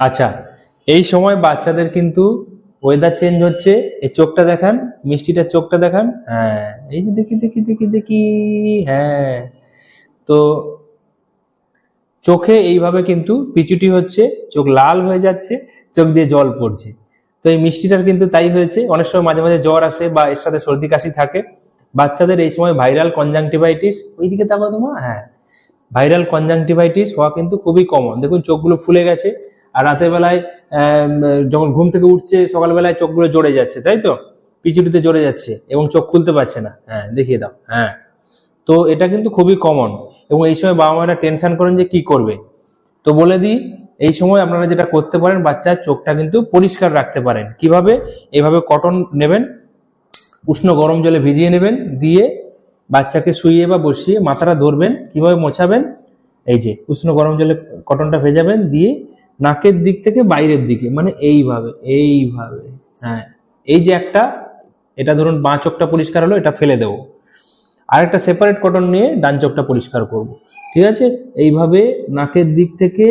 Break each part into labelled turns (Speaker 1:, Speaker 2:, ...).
Speaker 1: আচ্ছা এই সময় বাচ্চাদের কিন্তু ওয়েদার চেঞ্জ হচ্ছে। এই চোখটা দেখান, মিষ্টিটার চোখটা দেখান। হ্যাঁ এই যে দেখি দেখি দেখি দেখি। হ্যাঁ তো চোখে এইভাবে কিন্তু পিচুটি হচ্ছে, চোখ লাল হয়ে যাচ্ছে, চোখ দিয়ে জল পড়ছে। তো এই মিষ্টিটার কিন্তু তাই হয়েছে। অনেক সময় মাঝে মাঝে জ্বর আসে বা এর সাথে সর্দি কাশি থাকে। বাচ্চাদের এই সময় ভাইরাল কনজাংটিভাইটিস ওইদিকে তাকাও তোমার হ্যাঁ। ভাইরাল কনজাংটিভাইটিস হওয়া কিন্তু খুবই কমন দেখুন, চোখগুলো ফুলে গেছে। আর রাতের বেলায় যখন ঘুম থেকে উঠছে, সকালবেলায় চোখগুলো জড়ে যাচ্ছে, তাই তো? পিচুটিতে জড়ে যাচ্ছে এবং চোখ খুলতে পারছে না। হ্যাঁ দেখিয়ে দাও। হ্যাঁ। তো এটা কিন্তু খুবই কমন এবং এই সময় বাবা মায়েরা টেনশন করেন যে কি করবে? তো বলে দিই, এই সময় আপনারা যেটা করতে পারেন, বাচ্চার চোখটা কিন্তু পরিষ্কার রাখতে পারেন। কীভাবে? এভাবে কটন নেবেন, উষ্ণ গরম জলে ভিজিয়ে নেবেন, দিয়ে বাচ্চাকে শুইয়ে বা বসিয়ে মাথাটা ধরবেন, কীভাবে মোছাবেন? এই যে, উষ্ণ গরম জলে কটনটা ভেজাবেন, দিয়ে নাকের দিক থেকে বাইরের দিকে মানে এইভাবে এইভাবে হ্যাঁ। এই যে একটা, এটা ধরুন বাঁ চোখটা পরিষ্কার হলো, এটা ফেলে দেবো। আরেকটা সেপারেট কটন নিয়ে ডান চোখটা পরিষ্কার করব। ঠিক আছে? এইভাবে নাকের দিক থেকে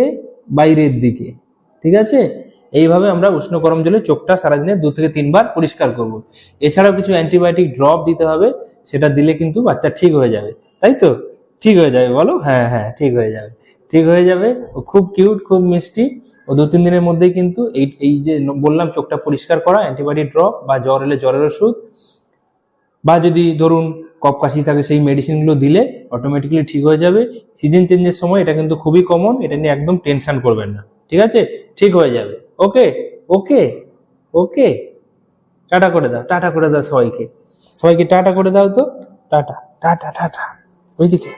Speaker 1: বাইরের দিকে, ঠিক আছে? এইভাবে আমরা উষ্ণ গরম জলে চোখটা সারাদিনে দু থেকে তিনবার পরিষ্কার করব। এছাড়াও কিছু অ্যান্টিবায়োটিক ড্রপ দিতে হবে, সেটা দিলে কিন্তু বাচ্চা ঠিক হয়ে যাবে, তাই তো? ঠিক হয়ে যাবে, বলো? হ্যাঁ হ্যাঁ ঠিক হয়ে যাবে। ঠিক হয়ে যাবে। ও খুব কিউট খুব মিষ্টি। ও দু তিন দিনের মধ্যেই কিন্তু এই এই যে বললাম চোখটা পরিষ্কার করা অ্যান্টিবায়োটিক ড্রপ বা জ্বর এলে জ্বরের ওষুধ বা যদি ধরুন কফ কাশি থাকে, সেই মেডিসিনগুলো দিলে অটোমেটিক্যালি ঠিক হয়ে যাবে। সিজন চেঞ্জের সময় এটা কিন্তু খুবই কমন এটা নিয়ে একদম টেনশন করবেন না। ঠিক আছে? ঠিক হয়ে যাবে। ওকে ওকে ওকে টাটা করে দাও, টাটা করে দাও সবাইকে। সবাইকে টাটা করে দাও তো। Tata tata tata. ওইদিকে।